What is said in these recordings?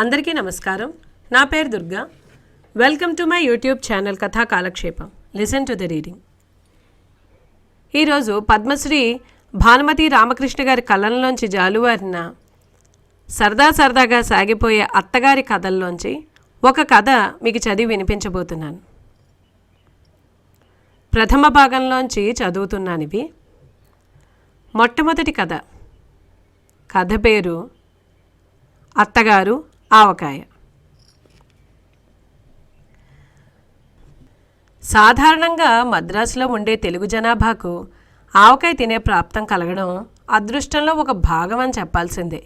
అందరికీ నమస్కారం. నా పేరు Durga. Welcome to my YouTube channel Katha Kalakshepam. Listen to the reading. ఈరోజు పద్మశ్రీ భానుమతి రామకృష్ణ గారి కళ్ళంలోంచి జాలువారిన సరదా సరదాగా సాగిపోయే అత్తగారి కథల్లోంచి ఒక కథ మీకు చదివి వినిపించబోతున్నాను. ప్రథమ భాగంలోంచి చదువుతున్నాను ఇవి. మొట్టమొదటి కథ. కథ పేరు అత్తగారు ఆవకాయ. సాధారణంగా మద్రాసులో ఉండే తెలుగు జనాభాకు ఆవకాయ తినే ప్రాప్తం కలగడం అదృష్టంలో ఒక భాగం అని చెప్పాల్సిందే.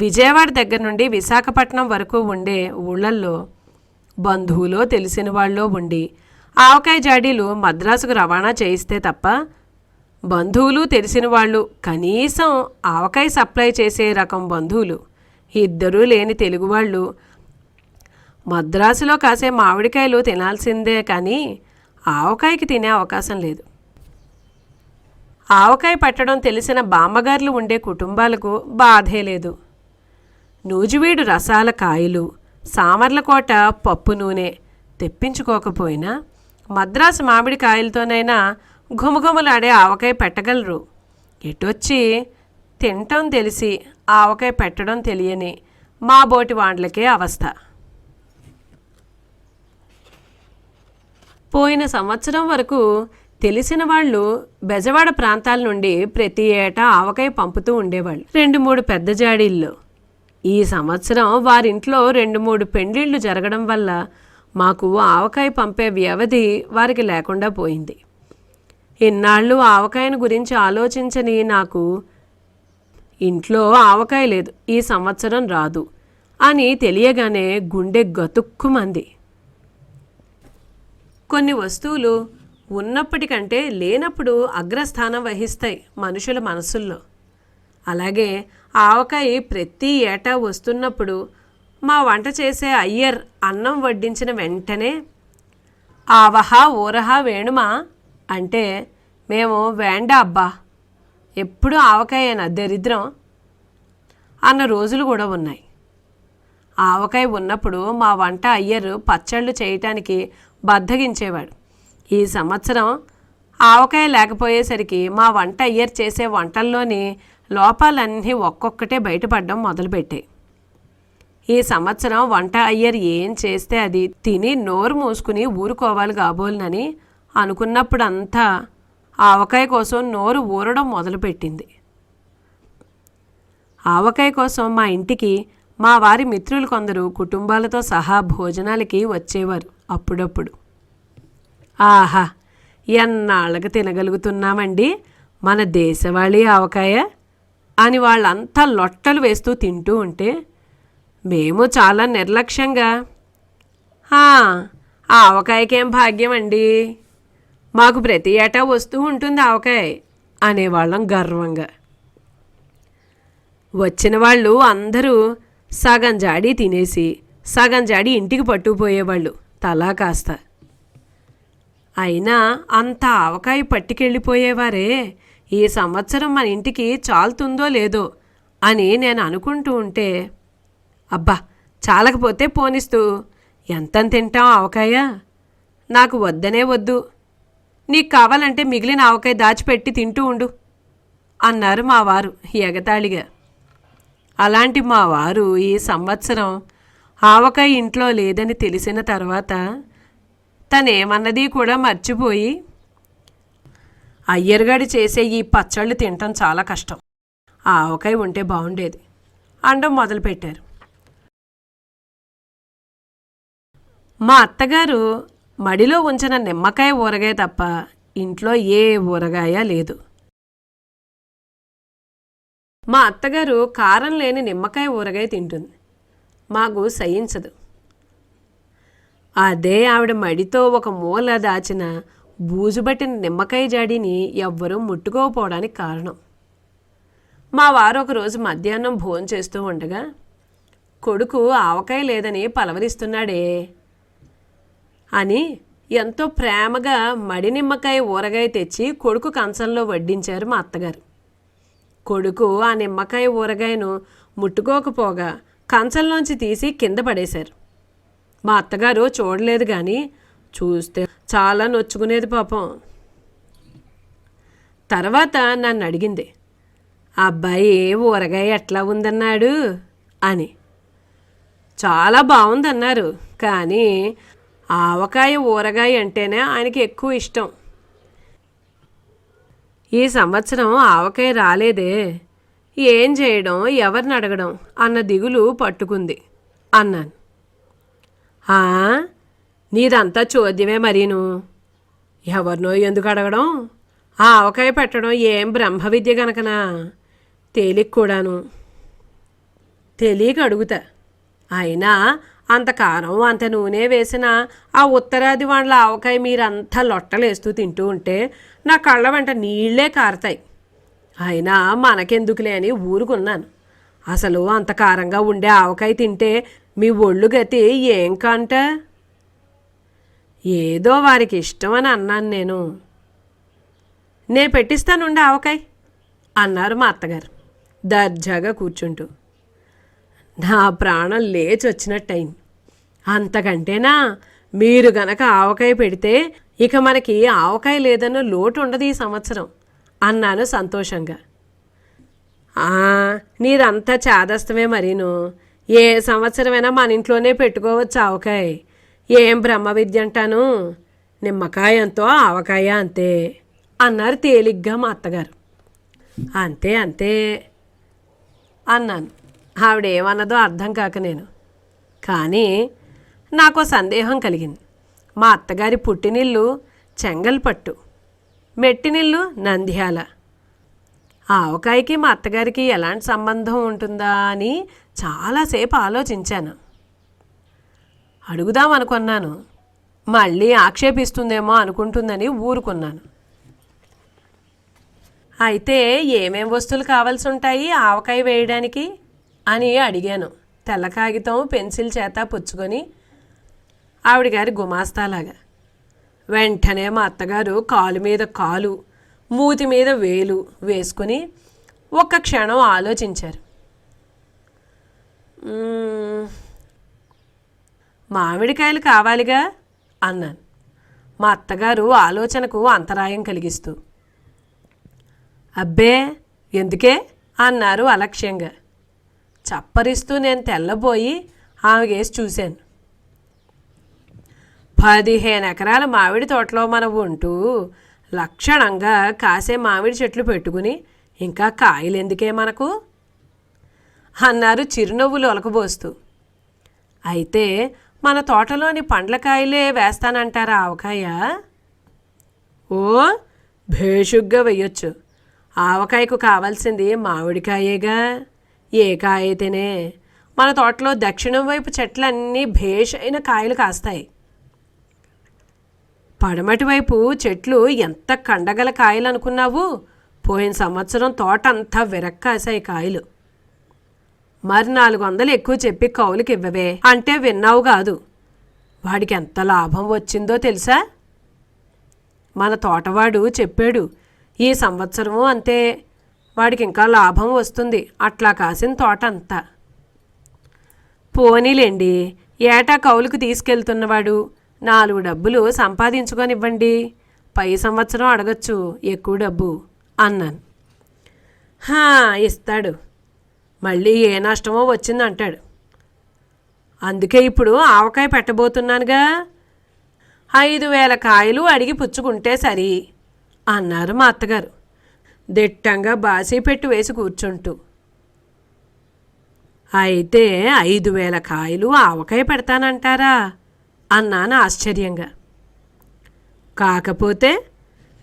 విజయవాడ దగ్గర నుండి విశాఖపట్నం వరకు ఉండే ఊళ్ళల్లో బంధువులో తెలిసిన వాళ్ళో ఉండి ఆవకాయ జాడీలు మద్రాసుకు రవాణా చేయిస్తే తప్ప బంధువులు తెలిసిన వాళ్ళు కనీసం ఆవకాయ సప్లై చేసే రకం బంధువులు ఇద్దరూ లేని తెలుగు వాళ్ళు. మద్రాసులో కాసే మామిడికాయలు తినాల్సిందే కానీ ఆవకాయకి తినే అవకాశం లేదు. ఆవకాయ పట్టడం తెలిసిన బామ్మగారులు ఉండే కుటుంబాలకు బాధే లేదు. నూజివీడు రసాల కాయలు సామర్లకోట పప్పు నూనె తెప్పించుకోకపోయినా మద్రాసు మామిడి కాయలతోనైనా ఘుమఘుమలాడే ఆవకాయ పెట్టగలరు. ఎటొచ్చి తినటం తెలిసి ఆవకాయ పెట్టడం తెలియని మా బోటి వాండ్లకే అవస్థ. పోయిన సంవత్సరం వరకు తెలిసిన వాళ్ళు బెజవాడ ప్రాంతాల నుండి ప్రతి ఏటా ఆవకాయ పంపుతూ ఉండేవాళ్ళు. రెండు మూడు పెద్ద జాడీల్లో ఈ సంవత్సరం వారింట్లో రెండు మూడు పెండ్లిళ్ళు జరగడం వల్ల మాకు ఆవకాయ పంపే వ్యవధి వారికి లేకుండా పోయింది. ఇన్నాళ్ళు ఆవకాయను గురించి ఆలోచించని నాకు ఇంట్లో ఆవకాయ లేదు ఈ సంవత్సరం రాదు అని తెలియగానే గుండె గతుక్కుమంది. కొన్ని వస్తువులు ఉన్నప్పటికంటే లేనప్పుడు అగ్రస్థానం వహిస్తాయి మనుషుల మనసుల్లో. అలాగే ఆవకాయ ప్రతి ఏటా వస్తున్నప్పుడు మా వంట చేసే అయ్యర్ అన్నం వడ్డించిన వెంటనే ఆవహ ఊరహ వేణుమా? అంటే మేము వేండా అబ్బా ఎప్పుడూ ఆవకాయన దరిద్రం అన్న రోజులు కూడా ఉన్నాయి. ఆవకాయ ఉన్నప్పుడు మా వంట అయ్యరు పచ్చళ్ళు చేయటానికి బద్దగించేవాడు. ఈ సంవత్సరం ఆవకాయ లేకపోయేసరికి మా వంట అయ్యర్ చేసే వంటల్లోని లోపాలన్నీ ఒక్కొక్కటే బయటపడడం మొదలుపెట్టాయి ఈ సంవత్సరం వంట అయ్యర్ ఏం చేస్తే అది తిని నోరు మూసుకుని ఊరుకోవాలి కాబోలునని అనుకున్నప్పుడంతా ఆవకాయ కోసం నోరు ఊరడం మొదలుపెట్టింది. ఆవకాయ కోసం మా ఇంటికి మా వారి మిత్రులు కొందరు కుటుంబాలతో సహా భోజనాలకి వచ్చేవారు అప్పుడప్పుడు. ఆహా ఎన్నాళ్ళకి తినగలుగుతున్నామండి? మన దేశవాళీ ఆవకాయ? అని వాళ్ళంతా లొట్టలు వేస్తూ తింటూ ఉంటే మేము చాలా నిర్లక్ష్యంగా ఆవకాయకేం భాగ్యం అండి మాకు ప్రతి ఏటా వస్తూ ఉంటుంది ఆవకాయ అనేవాళ్ళం గర్వంగా. వచ్చిన వాళ్ళు అందరూ సగం జాడి తినేసి సగం జాడి ఇంటికి పట్టుకుపోయేవాళ్ళు తలా కాస్త. అయినా అంత ఆవకాయ పట్టుకెళ్ళిపోయేవారే ఈ సంవత్సరం మన ఇంటికి చాలుతుందో లేదో అని నేను అనుకుంటూ ఉంటే అబ్బా చాలకపోతే పోనిస్తూ ఎంత తింటాం ఆవకాయ? నాకు వద్దనే వద్దు. నీకు కావాలంటే మిగిలిన ఆవకాయ దాచిపెట్టి తింటూ ఉండు అన్నారు మా వారు ఎగతాళిగా. అలాంటి మా వారు ఈ సంవత్సరం ఆవకాయ ఇంట్లో లేదని తెలిసిన తర్వాత తనేమన్నది కూడా మర్చిపోయి అయ్యర్గాడి చేసే ఈ పచ్చళ్ళు తినటం చాలా కష్టం. ఆవకాయ ఉంటే బాగుండేది అండం మొదలుపెట్టారు. మా అత్తగారు మడిలో ఉంచిన నిమ్మకాయ ఊరగాయ తప్ప ఇంట్లో ఏ ఊరగాయ లేదు. మా అత్తగారు కారం లేని నిమ్మకాయ ఊరగాయ తింటుంది. మాకు సహించదు. అదే ఆవిడ మడితో ఒక మూల దాచిన బూజుబట్టిన నిమ్మకాయ జాడిని ఎవ్వరూ ముట్టుకోకపోవడానికి కారణం. మా వారు ఒకరోజు మధ్యాహ్నం భోజనం చేస్తూ ఉండగా కొడుకు ఆవకాయ లేదని పలవరిస్తున్నాడే అని ఎంతో ప్రేమగా మడి నిమ్మకాయ ఊరగాయ తెచ్చి కొడుకు కంచంలో వడ్డించారు మా అత్తగారు. కొడుకు ఆ నిమ్మకాయ ఊరగాయను ముట్టుకోకపోగా కంచంలోంచి తీసి కింద పడేశారు. మా అత్తగారు చూడలేదు కానీ చూస్తే చాలా నొచ్చుకునేది పాపం. తర్వాత నన్ను అడిగింది అబ్బాయి ఊరగాయ ఎట్లా ఉందన్నాడు? అని. చాలా బాగుందన్నారు కానీ ఆవకాయ ఊరగాయ అంటేనే ఆయనకి ఎక్కువ ఇష్టం. ఈ సంవత్సరం ఆవకాయ రాలేదే. ఏం చేయడం ఎవరిని అడగడం అన్న దిగులు పట్టుకుంది అన్నాను. నీదంతా చోద్యమే మరీను. ఎవరినో ఎందుకు అడగడం? ఆ ఆవకాయ పెట్టడం ఏం బ్రహ్మ విద్య గనకనా? తేలిక కూడాను. తెలియక అడుగుతా. అయినా అంత కారం అంత నూనె వేసిన ఆ ఉత్తరాది వాళ్ళ ఆవకాయ మీరంతా లొట్టలేస్తూ తింటూ ఉంటే నా కళ్ళ వెంట నీళ్ళే కారతాయి. అయినా మనకెందుకులే అని ఊరుకున్నాను. అసలు అంత కారంగా ఉండే ఆవకాయ తింటే మీ ఒళ్ళు గతి ఏం కంట? ఏదో వారికి ఇష్టం అని అన్నాను నేను. నే పెట్టిస్తానుండే ఆవకాయ? అన్నారు మా అత్తగారు దర్జాగా కూర్చుంటూ. నా ప్రాణం లేచి వచ్చినట్టయింది అంతకంటేనా? మీరు గనక ఆవకాయ పెడితే ఇక మనకి ఆవకాయ లేదన్న లోటు ఉండదు ఈ సంవత్సరం అన్నాను సంతోషంగా. నీదంతా చాదస్తమే మరీను. ఏ సంవత్సరమైనా మన ఇంట్లోనే పెట్టుకోవచ్చు ఆవకాయ. ఏం బ్రహ్మ విద్య అంటాను? నిమ్మకాయంతో ఆవకాయ అంతే అన్నారు తేలిగ్గా మా అత్తగారు. అంతే అంతే అన్నాను. ఆవిడేమన్నదో అర్థం కాక నేను. కానీ నాకు సందేహం కలిగింది. మా అత్తగారి పుట్టినిల్లు చెంగల్పట్టు మెట్టినిల్లు నంద్యాల. ఆ ఆవకాయకి మా అత్తగారికి ఎలాంటి సంబంధం ఉంటుందా అని చాలాసేపు ఆలోచించాను. అడుగుదాం అనుకున్నాను. మళ్ళీ ఆక్షేపిస్తుందేమో అనుకుంటుందని ఊరుకున్నాను. అయితే ఏమేం వస్తువులు కావాల్సి ఉంటాయి ఆవకాయ వేయడానికి అని అడిగాను. తెల్ల కాగితం పెన్సిల్ చేత పుచ్చుకొని ఆవిడ గారి గుమాస్తాలాగా. వెంటనే మా అత్తగారు కాలు మీద కాలు మూతి మీద వేలు వేసుకుని ఒక్క క్షణం ఆలోచించారు. మామిడికాయలు కావాలిగా? అన్నాను. మా అత్తగారు ఆలోచనకు అంతరాయం కలిగిస్తూ. అబ్బే ఎందుకే? అన్నారు అలక్ష్యంగా. చప్పరిస్తూ నేను తెల్లబోయి ఆమె వేసి చూశాను. పదిహేను ఎకరాల మామిడి తోటలో మనం ఉంటూ లక్షణంగా కాసే మామిడి చెట్లు పెట్టుకుని ఇంకా కాయలు ఎందుకే మనకు? అన్నారు చిరునవ్వులు ఒలకబోస్తూ. అయితే మన తోటలోని పండ్ల కాయలే వేస్తానంటారా ఆవకాయ? ఓ భేషుగ్గా వెయ్యొచ్చు. ఆవకాయకు కావాల్సింది మామిడికాయేగా. ఏ కాయ అయితేనే. మన తోటలో దక్షిణం వైపు చెట్లన్నీ భేష్ అయిన కాయలు కాస్తాయి. పడమటి వైపు చెట్లు ఎంత కండగల కాయలు అనుకున్నావు పోయిన సంవత్సరం తోట అంతా విరక్కాసాయి కాయలు. మరి నాలుగు వందలు ఎక్కువ చెప్పి కౌలుకి ఇవ్వవే అంటే విన్నావు కాదు. వాడికి ఎంత లాభం వచ్చిందో తెలుసా? మన తోటవాడు చెప్పాడు ఈ సంవత్సరము అంతే వాడికి ఇంకా లాభం వస్తుంది అట్లా కాసిన తోట అంతా పోనీలేండి ఏటా కౌలుకు తీసుకెళ్తున్నవాడు? నాలుగు డబ్బులు సంపాదించుకొనివ్వండి. పై సంవత్సరం అడగచ్చు ఎక్కువ డబ్బు అన్నాను. హా ఇస్తాడు. మళ్ళీ ఏ నష్టమో వచ్చిందంటాడు. అందుకే ఇప్పుడు ఆవకాయ పెట్టబోతున్నానుగా. ఐదు వేల కాయలు అడిగి పుచ్చుకుంటే సరి అన్నారు మా అత్తగారు. దిట్టంగా బాసీ పెట్టి వేసి కూర్చుంటూ. అయితే ఐదు వేల కాయలు ఆవకాయ పెడతానంటారా? అన్నాను ఆశ్చర్యంగా. కాకపోతే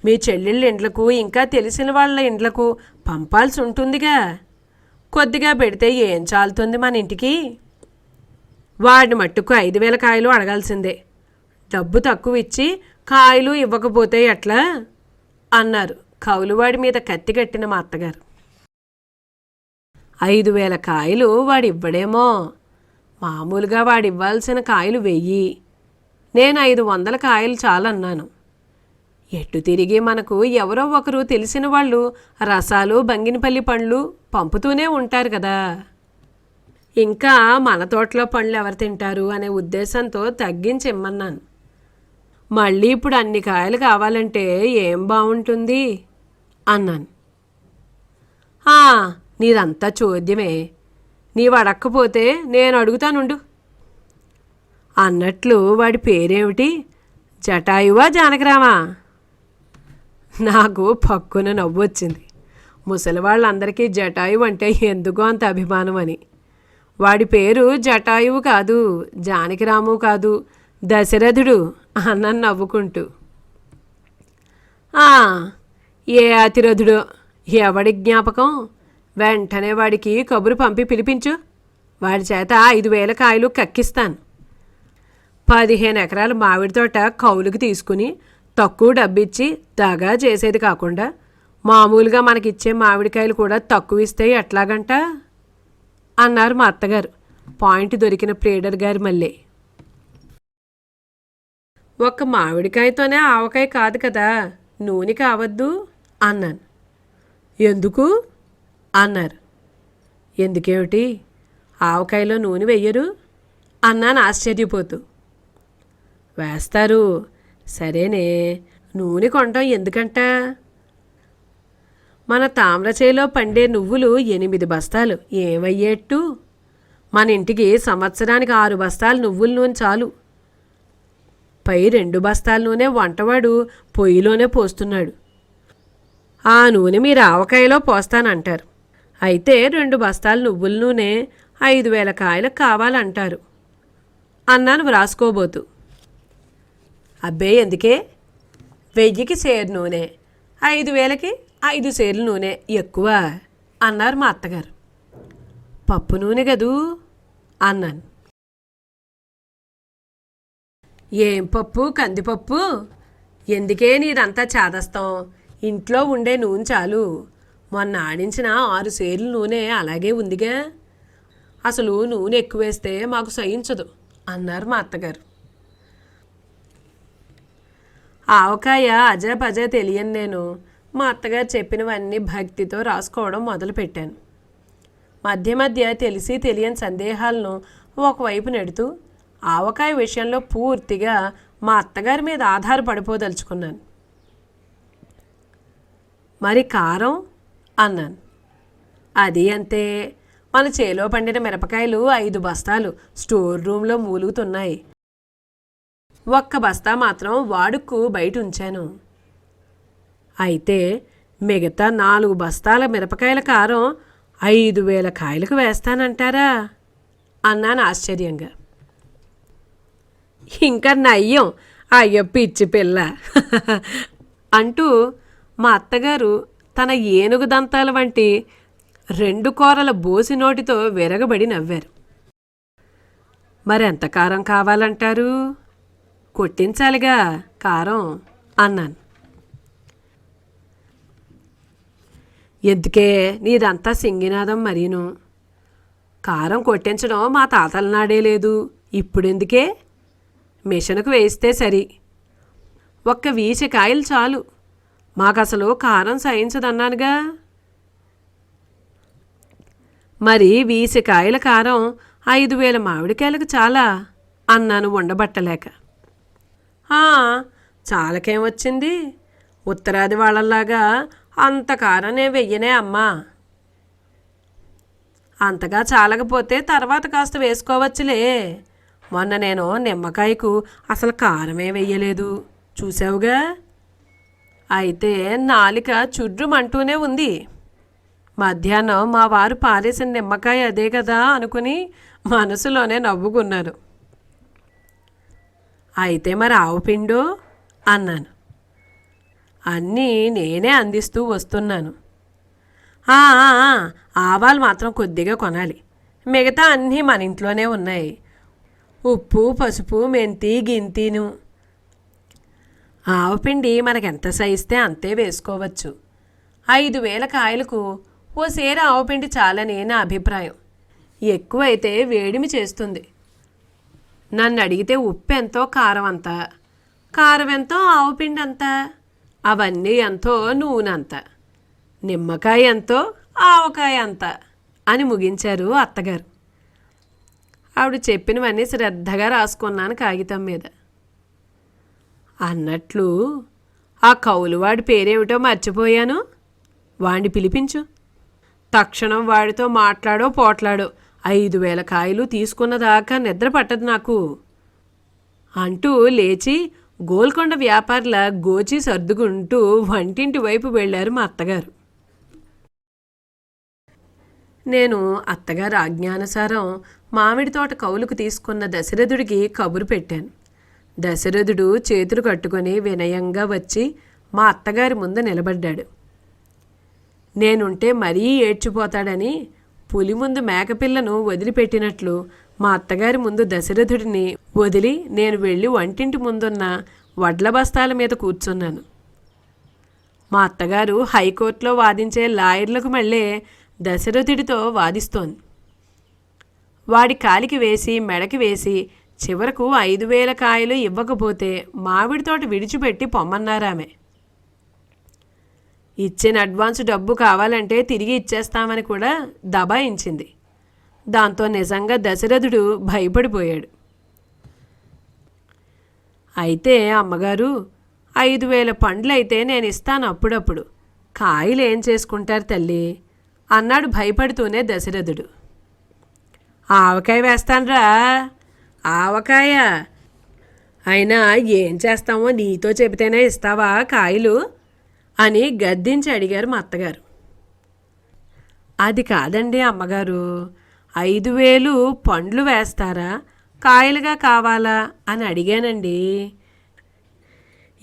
మీ చెల్లెళ్ళ ఇండ్లకు ఇంకా తెలిసిన వాళ్ళ ఇండ్లకు పంపాల్సి ఉంటుందిగా. కొద్దిగా పెడితే ఏం చాలుతుంది మన ఇంటికి? వాడిని మట్టుకు ఐదు వేల కాయలు అడగాల్సిందే. డబ్బు తక్కువ ఇచ్చి కాయలు ఇవ్వకపోతే ఎట్లా? అన్నారు కౌలువాడి మీద కత్తి కట్టిన మా అత్తగారు. ఐదు వేల కాయలు వాడివ్వడేమో. మామూలుగా వాడివ్వాల్సిన కాయలు వెయ్యి. నేను ఐదు వందల కాయలు చాలన్నాను. ఎటు తిరిగి మనకు ఎవరో ఒకరు తెలిసిన వాళ్ళు రసాలు బంగినపల్లి పండ్లు పంపుతూనే ఉంటారు కదా. ఇంకా మన తోటలో పండ్లు ఎవరు తింటారు అనే ఉద్దేశంతో తగ్గించి ఇమ్మన్నాను మళ్ళీ ఇప్పుడు అన్ని కాయలు కావాలంటే ఏం బాగుంటుంది అన్నాను. నీదంతా చోద్యమే. నీవు అడక్కపోతే నేను అడుగుతానుండు. అన్నట్లు వాడి పేరేమిటి? జటాయువా జానకిరామా నాకు పక్కున నవ్వు వచ్చింది. ముసలి వాళ్ళందరికీ జటాయువు అంటే ఎందుకో అంత అభిమానం అని. వాడి పేరు జటాయువు కాదు జానకిరాము కాదు దశరథుడు అన్నాను నవ్వుకుంటూ. ఏ అతిరథుడో? ఎవడి జ్ఞాపకం? వెంటనే వాడికి కబురు పంపి పిలిపించు. వాడి చేత ఐదు వేల కాయలు కక్కిస్తాను. పదిహేను ఎకరాల మామిడి తోట కౌలుకి తీసుకుని తక్కువ డబ్బిచ్చి దగా చేసేది కాకుండా మామూలుగా మనకిచ్చే మామిడికాయలు కూడా తక్కువ ఇస్తే ఎట్లాగంట? అన్నారు మా అత్తగారు. పాయింట్ దొరికిన ప్లేడర్ గారు మళ్ళీ. ఒక్క మామిడికాయతోనే ఆవకాయ కాదు కదా నూనె కావద్దు అన్నాను. ఎందుకు? అన్నారు. ఎందుకేమిటి? ఆవకాయలో నూనె వెయ్యరు? అన్నాను ఆశ్చర్యపోతూ. వేస్తారు. సరేనే నూనె కొనటం ఎందుకంట? మన తామ్రచేలో పండే నువ్వులు ఎనిమిది బస్తాలు. ఏమయ్యేట్టు? మన ఇంటికి సంవత్సరానికి ఆరు బస్తాలు నువ్వుల నూనె చాలు. పై రెండు బస్తాల నూనె వంటవాడు పొయ్యిలోనే పోస్తున్నాడు. ఆ నూనె మీరు ఆవకాయలో పోస్తానంటారు. అయితే రెండు బస్తాలు నువ్వుల నూనె ఐదు వేల కాయలకు కావాలంటారు. అన్నాను వ్రాసుకోబోతూ. అబ్బే ఎందుకే? వెయ్యికి సేరు నూనె ఐదు వేలకి ఐదు సేర్లు నూనె ఎక్కువ అన్నారు మా అత్తగారు. పప్పు నూనె కదూ? అన్నాను. ఏం పప్పు? కందిపప్పు ఎందుకే నీదంతా చాదస్తాం? ఇంట్లో ఉండే నూనె చాలు. మొన్న ఆడించిన ఆరు సేర్లు నూనె అలాగే ఉందిగా. అసలు నూనె ఎక్కువేస్తే మాకు సహించదు అన్నారు మా అత్తగారు. ఆవకాయ అజా పజా తెలియని నేను. మా అత్తగారు చెప్పినవన్నీ భక్తితో రాసుకోవడం మొదలుపెట్టాను. మధ్య మధ్య తెలిసి తెలియని సందేహాలను ఒకవైపు నెడుతూ ఆవకాయ విషయంలో పూర్తిగా మా అత్తగారి మీద ఆధారపడిపోదలుచుకున్నాను. మరి కారం? అన్నాను. అది అంతే. మన చేలో పండిన మిరపకాయలు ఐదు బస్తాలు. స్టోర్ రూమ్లో మూలుగుతున్నాయి. ఒక్క బస్తా మాత్రం వాడుకు బయట ఉంచాను. అయితే మిగతా నాలుగు బస్తాల మిరపకాయల కారం ఐదు వేల కాయలకు వేస్తానంటారా? అన్నాను ఆశ్చర్యంగా. ఇంకా నయ్యం అయ్యో పిచ్చి పిల్ల. అంటూ మా అత్తగారు తన ఏనుగు దంతాల వంటి రెండు కూరల బోసి నోటితో విరగబడి నవ్వారు. మరెంత కారం కావాలంటారు? కొట్టించాలిగా కారం అన్నాను. ఎందుకే నీదంతా సింగినాదం మరీను? కారం కొట్టించడం మా తాతల నాడే లేదు. ఇప్పుడెందుకే? మిషన్కు వేస్తే సరి. ఒక్క వీస కాయలు చాలు. మాకసలు కారం సహించదన్నానుగా. మరి వీసి కాయల కారం ఐదు వేల మామిడికాయలకు చాలా అన్నాను ఉండబట్టలేక చాలకేమొచ్చింది ఉత్తరాది వాళ్ళలాగా అంత కారం వెయ్యనే అమ్మా. అంతగా చాలకపోతే తర్వాత కాస్త వేసుకోవచ్చులే. మొన్న నేను నిమ్మకాయకు అసలు కారమే వెయ్యలేదు. చూసావుగా అయితే నాలిక చుర్రుమంటూనే ఉంది. మధ్యాహ్నం మా వారు పారేసిన నిమ్మకాయ అదే కదా అనుకుని మనసులోనే నవ్వుకున్నారు. అయితే మరి ఆవు పిండు? అన్నాను. అన్నీ నేనే అందిస్తూ వస్తున్నాను. "ఆ, ఆవాలు మాత్రం కొద్దిగా కొనాలి. మిగతా అన్నీ మన ఇంట్లోనే ఉన్నాయి. ఉప్పు పసుపు మెంతి గింతిను. ఆవపిండి మనకెంత సైస్తే అంతే వేసుకోవచ్చు. ఐదు వేల కాయలకు ఓ సేర ఆవపిండి చాలని నా అభిప్రాయం. ఎక్కువైతే వేడిమి చేస్తుంది. నన్ను అడిగితే ఉప్పు ఎంతో కారం అంత కారం ఎంతో ఆవపిండి అంత అవన్నీ ఎంతో నూనె అంత నిమ్మకాయ ఎంతో ఆవకాయ అంత అని ముగించారు అత్తగారు. ఆవిడ చెప్పినవన్నీ శ్రద్ధగా రాసుకున్నాను కాగితం మీద. అన్నట్లు ఆ కౌలువాడి పేరేమిటో మర్చిపోయాను? వాణ్ణి పిలిపించు. తక్షణం వాడితో మాట్లాడో పోట్లాడో ఐదు వేల కాయలు తీసుకున్నదాకా నిద్ర పట్టదు నాకు. అంటూ లేచి గోల్కొండ వ్యాపారుల గోచి సర్దుకుంటూ వంటింటి వైపు వెళ్ళారు మా అత్తగారు. నేను అత్తగారు ఆజ్ఞానుసారం మామిడి తోట కౌలుకు తీసుకున్న దశరథుడికి కబురు పెట్టాను. దశరథుడు చేతులు కట్టుకొని వినయంగా వచ్చి మా అత్తగారి ముందు నిలబడ్డాడు. నేనుంటే మరీ ఏడ్చిపోతాడని పులి ముందు మేకపిల్లను వదిలిపెట్టినట్లు మా అత్తగారి ముందు దశరథుడిని వదిలి నేను వెళ్ళి వంటింటి ముందున్న వడ్ల బస్తాల మీద కూర్చున్నాను. మా అత్తగారు హైకోర్టులో వాదించే లాయర్లకు మళ్ళీ దశరథుడితో వాదిస్తోంది. వాడి కాలికి వేసి మెడకి వేసి చివరకు ఐదు వేల కాయలు ఇవ్వకపోతే మామిడి తోట విడిచిపెట్టి పొమ్మన్నారామె. ఇచ్చిన అడ్వాన్స్ డబ్బు కావాలంటే తిరిగి ఇచ్చేస్తామని కూడా దబాయించింది. దాంతో నిజంగా దశరథుడు భయపడిపోయాడు. అయితే అమ్మగారు ఐదు వేల పండ్లయితే నేను ఇస్తాను అప్పుడప్పుడు. కాయలు ఏం చేసుకుంటారు తల్లి? అన్నాడు భయపడుతూనే దశరథుడు. ఆవకాయ వేస్తాన్రా. ఆవకాయ. అయినా ఏం చేస్తామో నీతో చెబితేనే ఇస్తావా కాయలు? అని గద్దించి అడిగారు మా అత్తగారు. అది కాదండి అమ్మగారు ఐదు వేలు పండ్లు వేస్తారా కాయలుగా కావాలా అని అడిగానండి.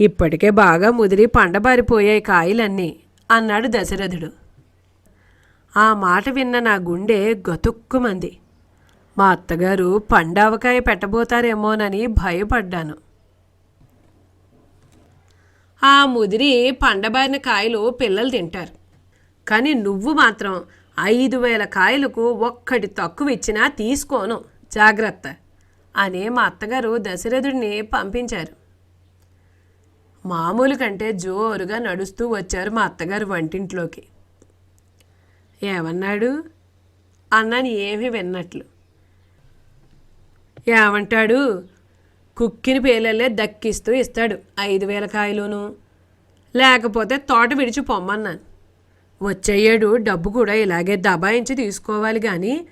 ఇప్పటికే బాగా ముదిరి పండబారిపోయాయి కాయలన్నీ అన్నాడు దశరథుడు. ఆ మాట విన్న నా గుండె గతుక్కుమంది. మా అత్తగారు పండావకాయ పెట్టబోతారేమోనని భయపడ్డాను. ఆ ముదిరి పండబారిన కాయలు పిల్లలు తింటారు. కానీ నువ్వు మాత్రం ఐదు వేల కాయలకు ఒక్కటి తక్కువ ఇచ్చినా తీసుకోను. జాగ్రత్త అని మా అత్తగారు దశరథుడిని పంపించారు. మామూలు కంటే జోరుగా నడుస్తూ వచ్చారు మా అత్తగారు వంటింట్లోకి. ఏమన్నాడు? అన్నాను ఏమీ విన్నట్లు. ఏమంటాడు? కుక్కిని పేలల్లే దక్కిస్తూ ఇస్తాడు ఐదు వేల కాయలును. లేకపోతే తోట విడిచి పొమ్మన్నాను. వచ్చేయేడు డబ్బు కూడా ఇలాగే దబాయించి తీసుకోవాలి కానీ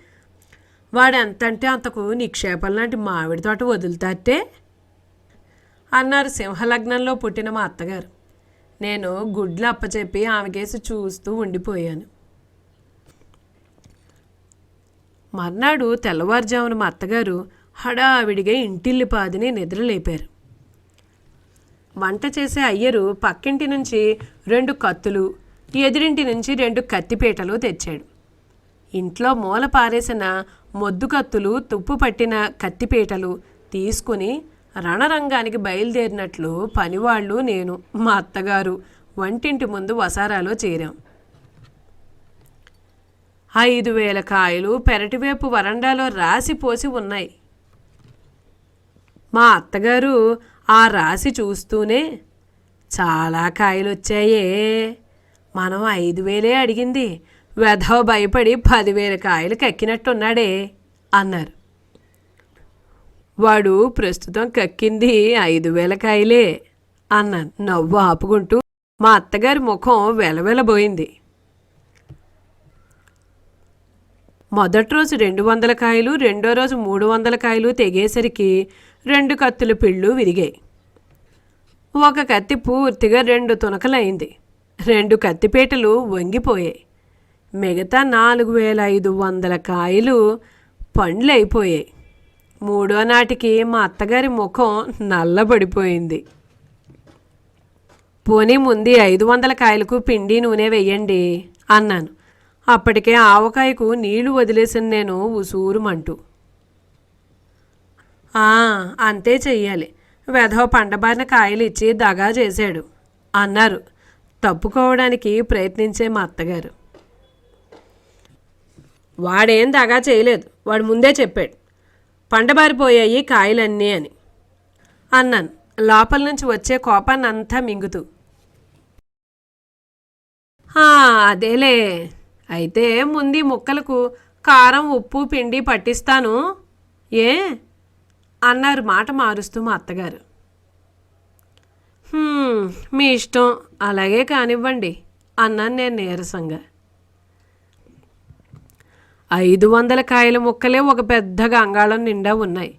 వాడు ఎంతంటే అంతకు నిక్షేపం లాంటి మామిడి తోట వదులుతాటే అన్నారు సింహలగ్నంలో పుట్టిన మా అత్తగారు. నేను గుడ్లు అప్పచెప్పి ఆమెకేసి చూస్తూ ఉండిపోయాను. మర్నాడు తెల్లవారుజామున మా అత్తగారు హడావిడిగా ఇంటిల్లిపాదిని నిద్రలేపారు. వంట చేసే అయ్యరు పక్కింటి నుంచి రెండు కత్తులు ఎదురింటి నుంచి రెండు కత్తిపీటలు తెచ్చాడు. ఇంట్లో మూల పారేసిన మొద్దు కత్తులు తుప్పు పట్టిన కత్తిపీటలు తీసుకుని రణరంగానికి బయలుదేరినట్లు పనివాళ్ళు నేను మా అత్తగారు వంటింటి ముందు వసారాలో చేరాం. ఐదు వేల కాయలు పెరటివేపు వరండాలో రాసిపోసి ఉన్నాయి. మా అత్తగారు ఆ రాసి చూస్తూనే చాలా కాయలు వచ్చాయే మనం ఐదు వేలే అడిగింది. వెధవ భయపడి పదివేల కాయలు కక్కినట్టున్నాడే అన్నారు. వాడు ప్రస్తుతం కక్కింది ఐదు వేల కాయలే అన్నాను. నవ్వు ఆపుకుంటూ మా అత్తగారి ముఖం వెలవెలబోయింది. మొదటి రోజు రెండు వందల కాయలు రెండో రోజు మూడు వందల కాయలు తెగేసరికి రెండు కత్తుల పిళ్ళు విరిగాయి ఒక కత్తి పూర్తిగా రెండు తునకలైంది. రెండు కత్తిపేటలు వంగిపోయాయి మిగతా నాలుగు వేల ఐదు వందల కాయలు పండ్లు అయిపోయాయి మూడో నాటికి మా అత్తగారి ముఖం నల్లబడిపోయింది. పోనీ ముందు ఐదు వందల కాయలకు పిండి నూనె వెయ్యండి అన్నాను. అప్పటికే ఆవకాయకు నీళ్ళు వదిలేసిన నేను ఉసూరుమంటూ. అంతే చెయ్యాలి. వెధవ పండబారిన కాయలు ఇచ్చి దగా చేశాడు. అన్నారు. తప్పుకోవడానికి ప్రయత్నించే మా అత్తగారు. వాడేం దగా చేయలేదు. వాడు ముందే చెప్పాడు. పండబారిపోయాయి కాయలన్నీ అని. అన్నాను. లోపల నుంచి వచ్చే కోపాన్ని అంతా మింగుతూ అదేలే. అయితే ముందు ముక్కలకు కారం ఉప్పు పిండి పట్టిస్తాను. ఏ? అన్నారు మాట మారుస్తూ మా అత్తగారు. మీ ఇష్టం. అలాగే కానివ్వండి అన్నాను నేను నీరసంగా. ఐదు వందల కాయల ముక్కలే ఒక పెద్ద గంగాళం నిండా ఉన్నాయి.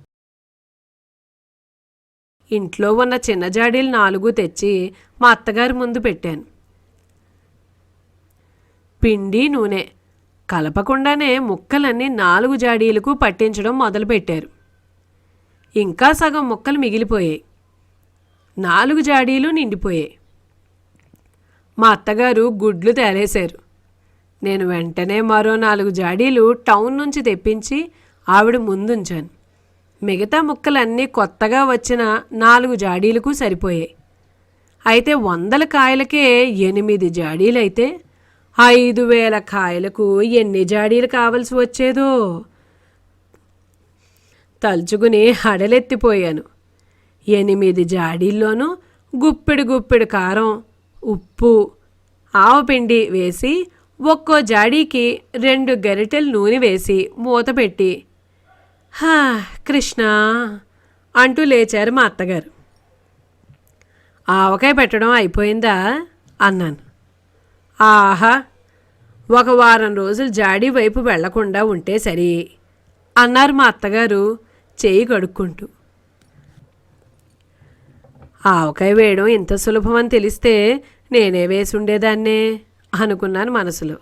ఇంట్లో ఉన్న చిన్న జాడీలు నాలుగు తెచ్చి మా అత్తగారి ముందు పెట్టాను. పిండి నూనె. కలపకుండానే ముక్కలన్నీ నాలుగు జాడీలకు పట్టించడం మొదలుపెట్టారు. ఇంకా సగం ముక్కలు మిగిలిపోయాయి. నాలుగు జాడీలు నిండిపోయాయి. మా అత్తగారు గుడ్లు తేలేశారు. నేను వెంటనే మరో నాలుగు జాడీలు టౌన్ నుంచి తెప్పించి ఆవిడ ముందుంచాను. మిగతా ముక్కలన్నీ కొత్తగా వచ్చిన నాలుగు జాడీలకు సరిపోయాయి. అయితే వందల కాయలకే ఎనిమిది జాడీలైతే ఐదు వేల కాయలకు ఎన్ని జాడీలు కావలసి వచ్చేదో తలుచుకుని హడలెత్తిపోయాను. ఎనిమిది జాడీల్లోనూ గుప్పెడు గుప్పెడు కారం ఉప్పు ఆవపిండి వేసి ఒక్కో జాడీకి రెండు గరిటెలు నూనె వేసి మూత పెట్టి హా కృష్ణ అంటూ లేచారు మా అత్తగారు. ఆవకాయ పెట్టడం అయిపోయిందా? అన్నాను. ఆహా ఒక వారం రోజులు జాడీ వైపు వెళ్ళకుండా ఉంటే సరి అన్నారు మా అత్తగారు. చేయి కడుక్కుంటూ. ఆవకాయ వేయడం ఇంత సులభం అని తెలిస్తే నేనే వేసి ఉండేదాన్నే అనుకున్నాను మనసులో.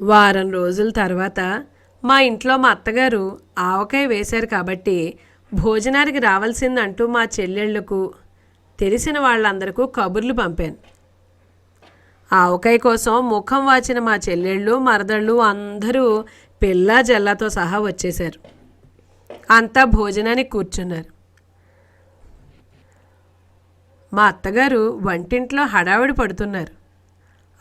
వారం రోజుల తర్వాత మా ఇంట్లో మా అత్తగారు ఆవకాయ వేశారు కాబట్టి భోజనానికి రావాల్సిందంటూ మా చెల్లెళ్ళకు తెలిసిన వాళ్ళందరికీ కబుర్లు పంపాను. ఆవకాయ కోసం ముఖం వాచిన మా చెల్లెళ్ళు మరదళ్ళు అందరూ పిల్లా జల్లాతో సహా వచ్చేశారు. అంతా భోజనానికి కూర్చున్నారు. మా అత్తగారు వంటింట్లో హడావిడి పడుతున్నారు.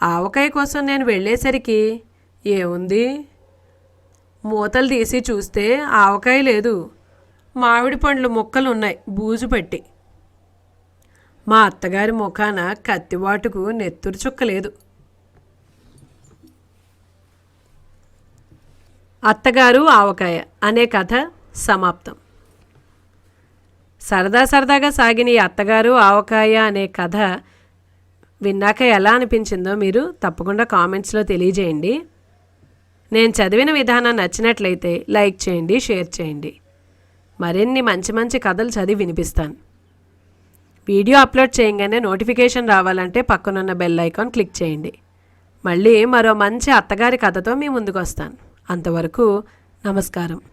ఆవకాయ కోసం నేను వెళ్ళేసరికి ఏముంది? మూతలు తీసి చూస్తే ఆవకాయ లేదు. మామిడి పండ్లు ముక్కలు ఉన్నాయి. బూజు పట్టి. మా అత్తగారి ముఖాన కత్తివాటుకు నెత్తురు చుక్క అత్తగారు ఆవకాయ అనే కథ సమాప్తం. సరదా సరదాగా సాగిన ఈ అత్తగారు ఆవకాయ అనే కథ విన్నాక ఎలా అనిపించిందో మీరు తప్పకుండా కామెంట్స్లో తెలియజేయండి. నేను చదివిన విధానం నచ్చినట్లయితే లైక్ చేయండి షేర్ చేయండి. మరిన్ని మంచి మంచి కథలు చదివి వినిపిస్తాను. వీడియో అప్లోడ్ చేయగానే నోటిఫికేషన్ రావాలంటే పక్కనున్న బెల్ ఐకాన్ క్లిక్ చేయండి. మళ్ళీ మరో మంచి అత్తగారి కథతో మీ ముందుకు వస్తాను అంతవరకు నమస్కారం.